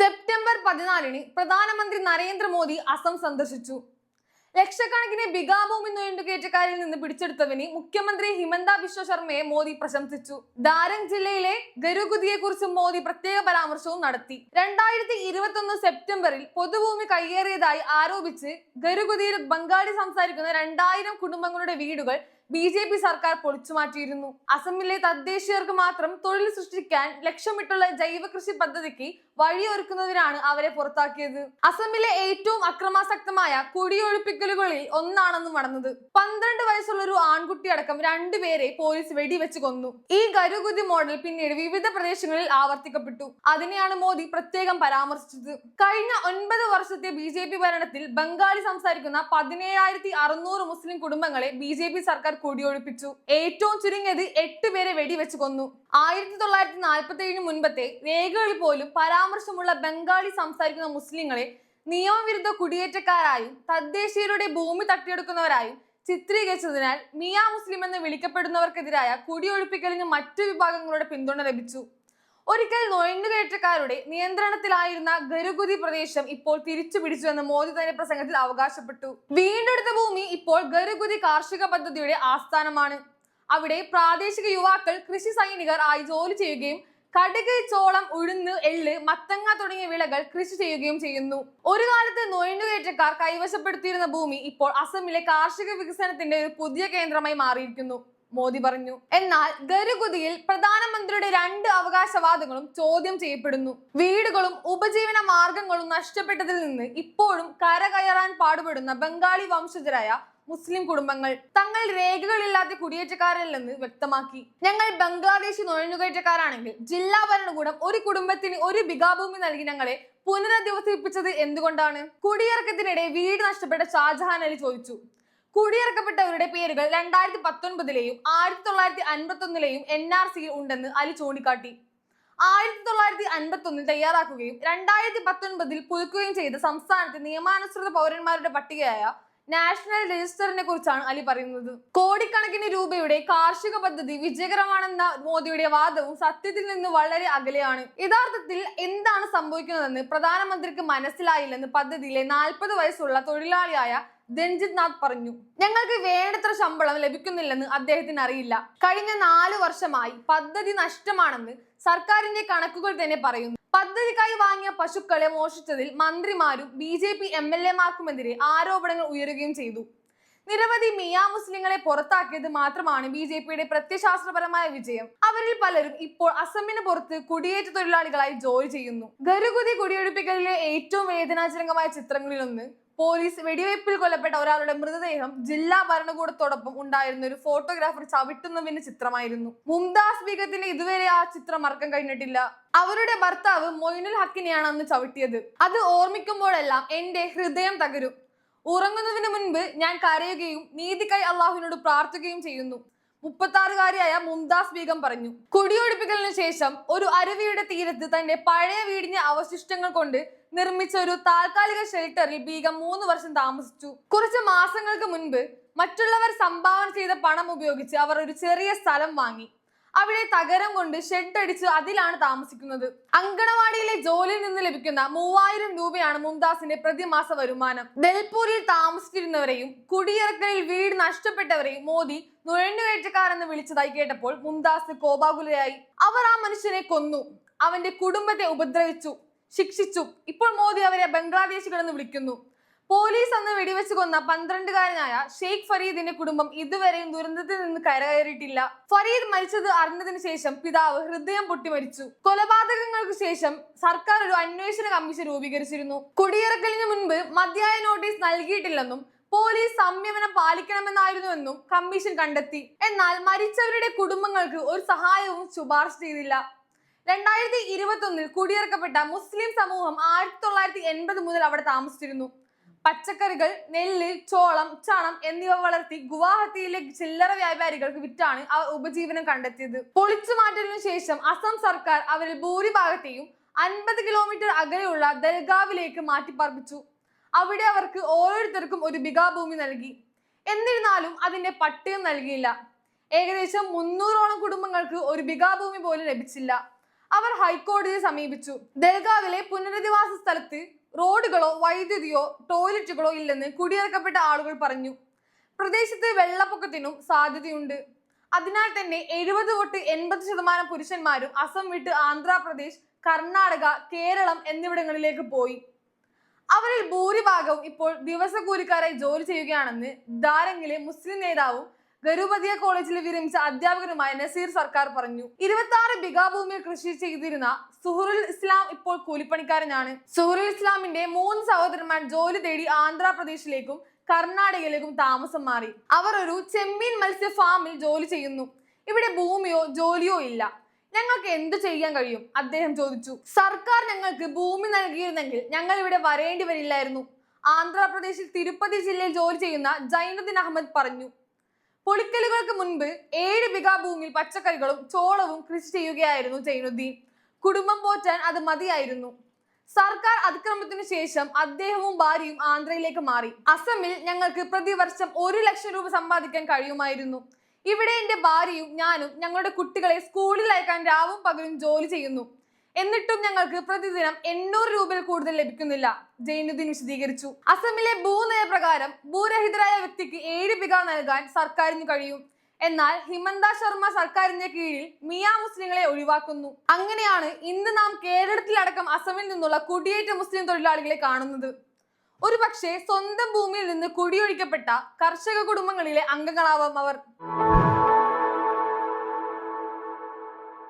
September പതിനാലിന് പ്രധാനമന്ത്രി നരേന്ദ്രമോദി അസം സന്ദർശിച്ചു. ലക്ഷക്കണക്കിന് ബിഗാഭൂമി നുഴഞ്ഞുകയറ്റക്കാരിൽ നിന്ന് പിടിച്ചെടുത്തവന് മുഖ്യമന്ത്രി ഹിമന്ത ബിശ്വ ശർമ്മയെ മോദി പ്രശംസിച്ചു. ദാരംഗ് ജില്ലയിലെ ഗരുഗുതിയെ കുറിച്ച് മോദി പ്രത്യേക പരാമർശവും നടത്തി. രണ്ടായിരത്തി ഇരുപത്തൊന്ന് സെപ്റ്റംബറിൽ പൊതുഭൂമി കയ്യേറിയതായി ആരോപിച്ച് ഗരുഗുതിയിൽ ബംഗാളി സംസാരിക്കുന്ന രണ്ടായിരം കുടുംബങ്ങളുടെ വീടുകൾ ബി ജെ പി സർക്കാർ പൊളിച്ചു മാറ്റിയിരുന്നു. അസമിലെ തദ്ദേശീയർക്ക് മാത്രം തൊഴിൽ സൃഷ്ടിക്കാൻ ലക്ഷ്യമിട്ടുള്ള ജൈവ കൃഷി പദ്ധതിക്ക് വഴിയൊരുക്കുന്നതിനാണ് അവരെ പുറത്താക്കിയത്. അസമിലെ ഏറ്റവും അക്രമാസക്തമായ കുടിയൊഴിപ്പിക്കലുകളിൽ ഒന്നാണെന്ന് നടന്നത് പന്ത്രണ്ട് വയസ്സുള്ള ഒരു ആൺകുട്ടി അടക്കം രണ്ടുപേരെ പോലീസ് വെടിവെച്ച് കൊന്നു. ഈ ഗരുഗുതി മോഡൽ പിന്നീട് വിവിധ പ്രദേശങ്ങളിൽ ആവർത്തിക്കപ്പെട്ടു. അതിനെയാണ് മോദി പ്രത്യേകം പരാമർശിച്ചത്. കഴിഞ്ഞ ഒൻപത് വർഷത്തെ ബി ജെ പി ഭരണത്തിൽ ബംഗാളി സംസാരിക്കുന്ന പതിനേഴായിരത്തി അറുന്നൂറ് മുസ്ലിം കുടുംബങ്ങളെ ബി ജെ പി സർക്കാർ കുടിയൊഴിപ്പിച്ചു. ഏറ്റവും ചുരുങ്ങിയത് എട്ട് പേരെ വെടിവെച്ച് കൊന്നു. ആയിരത്തി തൊള്ളായിരത്തി നാൽപ്പത്തി ഏഴിന് മുൻപത്തെ രേഖകളിൽ പോലും പരാമർശമുള്ള ബംഗാളി സംസാരിക്കുന്ന മുസ്ലിങ്ങളെ നിയമവിരുദ്ധ കുടിയേറ്റക്കാരായും തദ്ദേശീയരുടെ ഭൂമി തട്ടിയെടുക്കുന്നവരായും ചിത്രീകരിച്ചതിനാൽ മിയ മുസ്ലിം എന്ന് വിളിക്കപ്പെടുന്നവർക്കെതിരായ കുടിയൊഴിപ്പിക്കലിന് മറ്റു വിഭാഗങ്ങളുടെ പിന്തുണ ലഭിച്ചു. ഒരിക്കൽ നുഴഞ്ഞുകയറ്റക്കാരുടെ നിയന്ത്രണത്തിലായിരുന്ന ഗരുഗുതി പ്രദേശം ഇപ്പോൾ തിരിച്ചു പിടിച്ചുവെന്ന് മോദി തന്റെ പ്രസംഗത്തിൽ അവകാശപ്പെട്ടു. വീണ്ടെടുത്ത ഭൂമി ഇപ്പോൾ ഗരുഗുതി കാർഷിക പദ്ധതിയുടെ ആസ്ഥാനമാണ്. അവിടെ പ്രാദേശിക യുവാക്കൾ കൃഷി സൈനികർ ആയി ജോലി ചെയ്യുകയും കടുക് ചോളം ഉഴുന്ന് എള്ള് മത്തങ്ങ തുടങ്ങിയ വിളകൾ കൃഷി ചെയ്യുകയും ചെയ്യുന്നു. ഒരു കാലത്ത് നൊയിണ്ടുകയറ്റക്കാർ കൈവശപ്പെടുത്തിയിരുന്ന ഭൂമി ഇപ്പോൾ അസമിലെ കാർഷിക വികസനത്തിന്റെ ഒരു പുതിയ കേന്ദ്രമായി മാറിയിരിക്കുന്നു. മോദി പറഞ്ഞു. എന്നാൽ ഗരുഗുതിയിൽ പ്രധാനമന്ത്രിയുടെ രണ്ട് അവകാശവാദങ്ങളും ചോദ്യം ചെയ്യപ്പെടുന്നു. വീടുകളും ഉപജീവന മാർഗങ്ങളും നഷ്ടപ്പെട്ടതിൽ നിന്ന് ഇപ്പോഴും കരകയറാൻ പാടുപെടുന്ന ബംഗാളി വംശജരായ മുസ്ലിം കുടുംബങ്ങൾ തങ്ങൾ രേഖകളില്ലാത്ത കുടിയേറ്റക്കാരല്ലെന്ന് വ്യക്തമാക്കി. ഞങ്ങൾ ബംഗ്ലാദേശി നുഴഞ്ഞുകയറ്റക്കാരാണെങ്കിൽ ജില്ലാ ഭരണകൂടം ഒരു കുടുംബത്തിന് ഒരു ബിഗാഭൂമി നൽകി ഞങ്ങളെ പുനരധിവസിപ്പിച്ചത് എന്തുകൊണ്ടാണ്? കുടിയിറക്കത്തിനിടെ വീട് നഷ്ടപ്പെട്ട ഷാജഹാൻ അലി ചോദിച്ചു. കുടിയിറക്കപ്പെട്ടവരുടെ പേരുകൾ രണ്ടായിരത്തി പത്തൊൻപതിലെയും ആയിരത്തി തൊള്ളായിരത്തി അൻപത്തി ഒന്നിലെയും എൻ ആർ സിയിൽ ഉണ്ടെന്ന് അലി ചൂണ്ടിക്കാട്ടി. ആയിരത്തി തൊള്ളായിരത്തി അൻപത്തി ഒന്നിൽ തയ്യാറാക്കുകയും രണ്ടായിരത്തി പത്തൊൻപതിൽ പുതുക്കുകയും ചെയ്ത സംസ്ഥാനത്തെ നിയമാനുസൃത പൗരന്മാരുടെ പട്ടികയായ നാഷണൽ രജിസ്റ്ററിനെ കുറിച്ചാണ് അലി പറയുന്നത്. കോടിക്കണക്കിന് രൂപയുടെ കാർഷിക പദ്ധതി വിജയകരമാണെന്ന മോദിയുടെ വാദവും സത്യത്തിൽ നിന്ന് വളരെ അകലെയാണ്. യഥാർത്ഥത്തിൽ എന്താണ് സംഭവിക്കുന്നതെന്ന് പ്രധാനമന്ത്രിക്ക് മനസ്സിലായില്ലെന്ന് പദ്ധതിയിലെ നാൽപ്പത് വയസ്സുള്ള തൊഴിലാളിയായ രഞ്ജിത് നാഥ് പറഞ്ഞു. ഞങ്ങൾക്ക് വേണ്ടത്ര ശമ്പളം ലഭിക്കുന്നില്ലെന്ന് അദ്ദേഹത്തിന് അറിയില്ല. കഴിഞ്ഞ നാല് വർഷമായി പദ്ധതി നഷ്ടമാണെന്ന് സർക്കാരിന്റെ കണക്കുകൾ തന്നെ പറയുന്നു. പദ്ധതിക്കായി വാങ്ങിയ പശുക്കളെ മോഷിച്ചതിൽ മന്ത്രിമാരും B J P M L എമാർക്കുമെതിരെ ആരോപണങ്ങൾ ഉയരുകയും ചെയ്തു. നിരവധി മിയാ മുസ്ലിങ്ങളെ പുറത്താക്കിയത് മാത്രമാണ് ബി ജെ പിയുടെ പ്രത്യശാസ്ത്രപരമായ വിജയം. അവരിൽ പലരും ഇപ്പോൾ അസമിന് പുറത്ത് കുടിയേറ്റ തൊഴിലാളികളായി ജോലി ചെയ്യുന്നു. ഗരുകുതി കുടിയൊഴിപ്പിക്കലിലെ ഏറ്റവും വേദനാജനകമായ ചിത്രങ്ങളിലൊന്ന് പോലീസ് വെടിവയ്പിൽ കൊല്ലപ്പെട്ട ഒരാളുടെ മൃതദേഹം ജില്ലാ ഭരണകൂടത്തോടൊപ്പം ഉണ്ടായിരുന്ന ഒരു ഫോട്ടോഗ്രാഫർ ചവിട്ടുന്നതിന്റെ ചിത്രമായിരുന്നു. മുംതാസ് ബീഗത്തിന്റെ ഇതുവരെ ആ ചിത്രം മറക്കാൻ കഴിഞ്ഞിട്ടില്ല. അവരുടെ ഭർത്താവ് മൊയ്നുൽ ഹക്കിനെയാണ് അന്ന് ചവിട്ടിയത്. അത് ഓർമ്മിക്കുമ്പോഴെല്ലാം എന്റെ ഹൃദയം തകരും. ഉറങ്ങുന്നതിന് മുൻപ് ഞാൻ കരയുകയും നീതിക്കായി അള്ളാഹുവിനോട് പ്രാർത്ഥിക്കുകയും ചെയ്യുന്നു. മുപ്പത്താറുകാരിയായ മുംതാസ് ബീഗം പറഞ്ഞു. കുടിയൊഴിപ്പിക്കലിന് ശേഷം ഒരു അരുവിയുടെ തീരത്ത് തന്റെ പഴയ വീടിന്റെ അവശിഷ്ടങ്ങൾ കൊണ്ട് നിർമ്മിച്ച ഒരു താൽക്കാലിക ഷെൽട്ടറിൽ ബീഗം മൂന്ന് വർഷം താമസിച്ചു. കുറച്ച് മാസങ്ങൾക്ക് മുൻപ് മറ്റുള്ളവർ സംഭാവന ചെയ്ത പണം ഉപയോഗിച്ച് അവർ ഒരു ചെറിയ സ്ഥലം വാങ്ങി. അവിടെ തകരം കൊണ്ട് ഷെഡ് അടിച്ച് അതിലാണ് താമസിക്കുന്നത്. അങ്കണവാടിയിലെ ജോലിയിൽ നിന്ന് ലഭിക്കുന്ന മൂവായിരം രൂപയാണ് മുംതാസിന്റെ പ്രതിമാസ വരുമാനം. ദൽപൂരിൽ താമസിച്ചിരുന്നവരെയും കുടിയിറക്കലിൽ വീട് നഷ്ടപ്പെട്ടവരെയും മോദി നുഴഞ്ഞുകയറ്റക്കാരെന്ന് വിളിച്ചതായി കേട്ടപ്പോൾ മുംതാസ് കോപാകുലയായി. അവർ ആ മനുഷ്യനെ കൊന്നു. അവന്റെ കുടുംബത്തെ ഉപദ്രവിച്ചു ശിക്ഷിച്ചു. ഇപ്പോൾ മോദി അവരെ ബംഗ്ലാദേശികളെന്ന് വിളിക്കുന്നു. പോലീസ് അന്ന് വെടിവെച്ച് കൊന്ന പന്ത്രണ്ടുകാരനായ ഷെയ്ഖ് ഫരീദിന്റെ കുടുംബം ഇതുവരെയും ദുരന്തത്തിൽ നിന്ന് കരകയറിയിട്ടില്ല. ഫരീദ് മരിച്ചത് അറിഞ്ഞതിന് ശേഷം പിതാവ് ഹൃദയം പൊട്ടി മരിച്ചു. കൊലപാതകങ്ങൾക്ക് ശേഷം സർക്കാർ ഒരു അന്വേഷണ കമ്മീഷൻ രൂപീകരിച്ചിരുന്നു. കുടിയിറക്കലിന് മുൻപ് മതിയായ നോട്ടീസ് നൽകിയിട്ടില്ലെന്നും പോലീസ് സംയമനം പാലിക്കണമെന്നായിരുന്നുവെന്നും കമ്മീഷൻ കണ്ടെത്തി. എന്നാൽ മരിച്ചവരുടെ കുടുംബങ്ങൾക്ക് ഒരു സഹായവും ശുപാർശ ചെയ്തില്ല. രണ്ടായിരത്തി ഇരുപത്തി ഒന്നിൽ കുടിയിറക്കപ്പെട്ട മുസ്ലിം സമൂഹം ആയിരത്തി തൊള്ളായിരത്തി എൺപത് മുതൽ അവിടെ താമസിച്ചിരുന്നു. പച്ചക്കറികൾ നെല്ല് ചോളം ചണം എന്നിവ വളർത്തി ഗുവാഹത്തിയിലെ ചില്ലറ വ്യാപാരികൾക്ക് വിറ്റാണ് അവർ ഉപജീവനം കണ്ടെത്തിയത്. പൊളിച്ചു മാറ്റലിനു ശേഷം അസം സർക്കാർ അവരിൽ ഭൂരിഭാഗത്തെയും അൻപത് കിലോമീറ്റർ അകലെയുള്ള ദൽഗാവിലേക്ക് മാറ്റിപ്പാർപ്പിച്ചു. അവിടെ അവർക്ക് ഓരോരുത്തർക്കും ഒരു ഭൂമി നൽകി. എന്നിരുന്നാലും അതിന്റെ പട്ടയം നൽകിയില്ല. ഏകദേശം മുന്നൂറോളം കുടുംബങ്ങൾക്ക് ഒരു ഭൂമി പോലും ലഭിച്ചില്ല. അവർ ഹൈക്കോടതിയെ സമീപിച്ചു. ദൽഗാവിലെ പുനരധിവാസ സ്ഥലത്ത് റോഡുകളോ വൈദ്യുതിയോ ടോയ്ലറ്റുകളോ ഇല്ലെന്ന് കുടിയിറക്കപ്പെട്ട ആളുകൾ പറഞ്ഞു. പ്രദേശത്ത് വെള്ളപ്പൊക്കത്തിനും സാധ്യതയുണ്ട്. അതിനാൽ തന്നെ എഴുപത് തൊട്ട് എൺപത് ശതമാനം പുരുഷന്മാരും അസം വിട്ട് ആന്ധ്രാപ്രദേശ് കർണാടക കേരളം എന്നിവിടങ്ങളിലേക്ക് പോയി. അവരിൽ ഭൂരിഭാഗവും ഇപ്പോൾ ദിവസക്കൂലിക്കാരായി ജോലി ചെയ്യുകയാണെന്ന് ദാരങ്ങിലെ മുസ്ലിം നേതാവും ഗരുപതിയ കോളേജിൽ വിരമിച്ച അധ്യാപകനുമായ നസീർ സർക്കാർ പറഞ്ഞു ഇരുപത്തി ആറ് ബിഗാ ഭൂമിയിൽ കൃഷി ചെയ്തിരുന്ന സുഹറുൽ ഇസ്ലാം ഇപ്പോൾ കൂലിപ്പണിക്കാരനാണ്. സുഹറുൽ ഇസ്ലാമിന്റെ മൂന്ന് സഹോദരന്മാർ ജോലി തേടി ആന്ധ്രാപ്രദേശിലേക്കും കർണാടകയിലേക്കും താമസം മാറി. അവർ ഒരു ചെമ്മീൻ മത്സ്യ ഫാമിൽ ജോലി ചെയ്യുന്നു. ഇവിടെ ഭൂമിയോ ജോലിയോ ഇല്ല. ഞങ്ങൾക്ക് എന്തു ചെയ്യാൻ കഴിയും? അദ്ദേഹം ചോദിച്ചു. സർക്കാർ ഞങ്ങൾക്ക് ഭൂമി നൽകിയിരുന്നെങ്കിൽ ഞങ്ങൾ ഇവിടെ വരേണ്ടി വരില്ലായിരുന്നു. ആന്ധ്രാപ്രദേശിൽ തിരുപ്പതി ജില്ലയിൽ ജോലി ചെയ്യുന്ന ജൈനുദ്ദീൻ അഹമ്മദ് പറഞ്ഞു പൊളിക്കലുകൾക്ക് മുൻപ് ഏഴ് ബിഗാ ഭൂമിയിൽ പച്ചക്കറികളും ചോളവും കൃഷി ചെയ്യുകയായിരുന്നു ജൈനുദ്ദീൻ. കുടുംബം പോറ്റാൻ അത് മതിയായിരുന്നു. സർക്കാർ അതിക്രമത്തിനു ശേഷം അദ്ദേഹവും ഭാര്യയും ആന്ധ്രയിലേക്ക് മാറി. അസമിൽ ഞങ്ങൾക്ക് പ്രതിവർഷം ഒരു ലക്ഷം രൂപ സമ്പാദിക്കാൻ കഴിയുമായിരുന്നു. ഇവിടെ എന്റെ ഭാര്യയും ഞാനും ഞങ്ങളുടെ കുട്ടികളെ സ്കൂളിൽ അയക്കാൻ രാവും പകലും ജോലി ചെയ്യുന്നു. എന്നിട്ടും ഞങ്ങൾക്ക് പ്രതിദിനം എണ്ണൂറ് രൂപയിൽ കൂടുതൽ ലഭിക്കുന്നില്ല. ജൈനുദ്ദീൻ വിശദീകരിച്ചു. അസമിലെ ഭൂനയപ്രകാരം ഭൂരഹിതരായ വ്യക്തിക്ക് ഏഴ് പിക നൽകാൻ സർക്കാരിന് കഴിയും. എന്നാൽ ഹിമന്ത ശർമ്മ സർക്കാരിന്റെ കീഴിൽ മിയ മുസ്ലിങ്ങളെ ഒഴിവാക്കുന്നു. അങ്ങനെയാണ് ഇന്ന് നാം കേരളത്തിലടക്കം അസമിൽ നിന്നുള്ള കുടിയേറ്റ മുസ്ലിം തൊഴിലാളികളെ കാണുന്നത്. ഒരു പക്ഷേ സ്വന്തം ഭൂമിയിൽ നിന്ന് കുടിയൊഴിക്കപ്പെട്ട കർഷക കുടുംബങ്ങളിലെ അംഗങ്ങളാവാം അവർ.